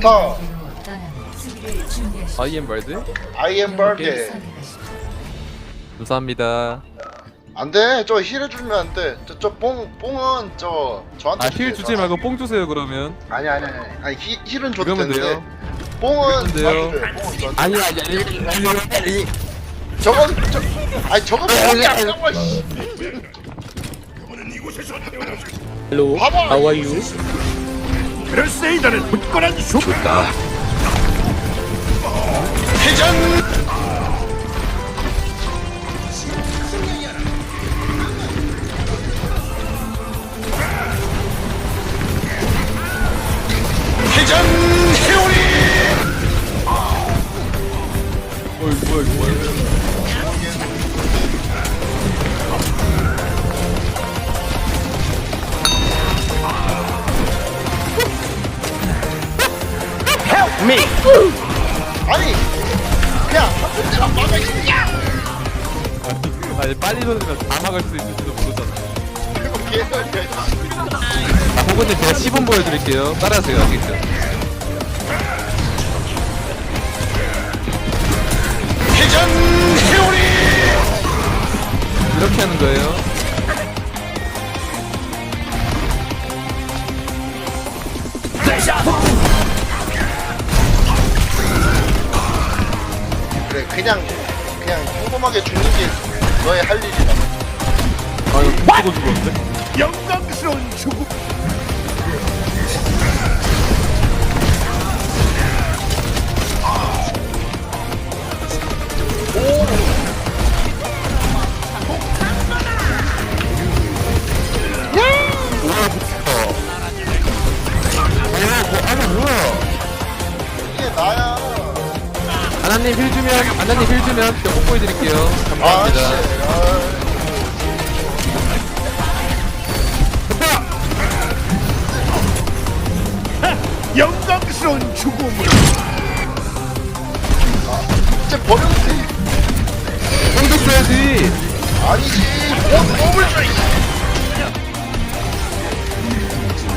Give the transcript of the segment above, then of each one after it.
좋다. 아이엠 발드? 아이엠 벌게. 감사합니다. 안 돼. 저 힐 해주면 안 돼. 저, 저 뽕, 뽕은 저, 저한테. 아 힐 주지. 말고 뽕 주세요 그러면. 아니, 아니, 아니. 아니, 힐, 힐은 줘도 그러면 되는데. 돼요. 뽕은 그러면 돼요. 저한테 줘요. 뽕은 저한테. 아니 아니 아니. 저건, 저, 아니, 저건 뽕이 아니라고, 씨. Hello, 봐봐. how are you? 크루세이더는 굳건한 쇼다. 회전! 회전 회오리! 어이 뭐야 이거 뭐야. 아니, 그냥 한 군데만 막아, 이 야! 아니 빨리 돌리면 다 막을 수 있을지도 모르잖아. 그거 개소리야. 아 호구님 제가 시범 보여드릴게요. 따라하세요 알겠죠? 회전 회오리! 이렇게 하는 거예요. 그냥, 그냥 평범하게 죽는 게 너의 할 일이다. 아 이거 죽고 죽었는데? 영광스러운 죽음. 아나님 힐 주면 아나님 힐 주면 제가 뽀뽀해 드릴게요. 아, 씨. 감사합니다. 아. 영광스러운 죽음을. 진짜 돼. 뽕 줬어야지. 아니지. 뭐, 몸을 줘, 이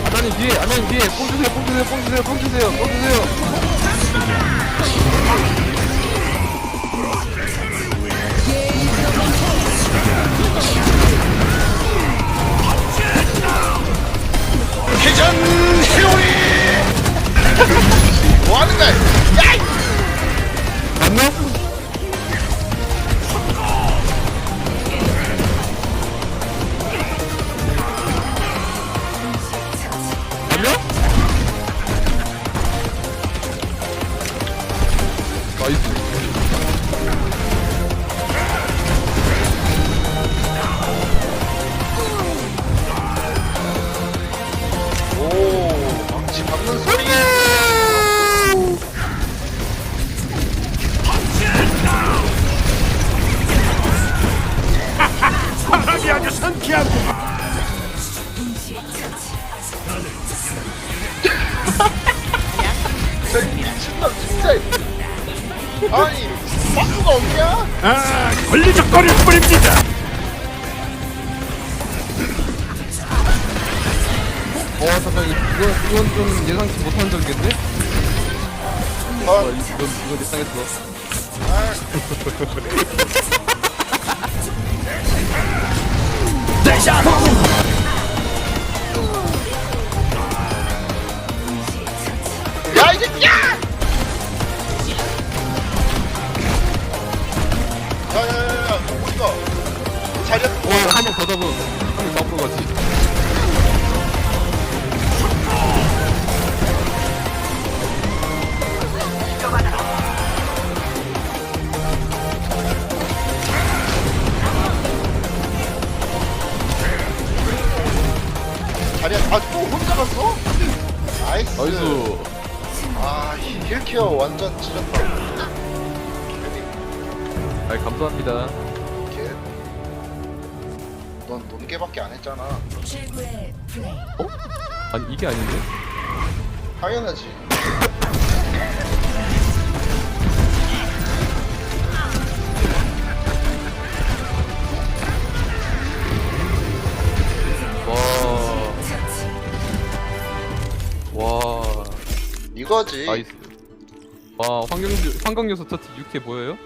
아나님 뒤에 아나님 뒤에 뽕 주세요 뽕 주세요 뽕 주세요 뽕 주세요 뽕 주세요. 하는 거야? 미친놈 진짜. 아니, 박수가 없냐? 아, 권리적거릴 뿐입니다. 어 잠깐 이거 이건 좀 예상치 못한 적인데? 어 아, 이건 이건 예상했어. 야, 이 자리야. 와한번 더 잡으면 한번 더 앞으로 가지. 자리야. 아, 또 혼자 갔어? 나이스. 나이스. 아, 이 힐케어 완전 찔렸다. 아 감사합니다. 걔. 넌 논개밖에 안 했잖아. 아니 이게 아닌데? 당연하지. 와. 와. 이거 이거지 나이스 와 환경 환경 요소 터치 6회 보여요?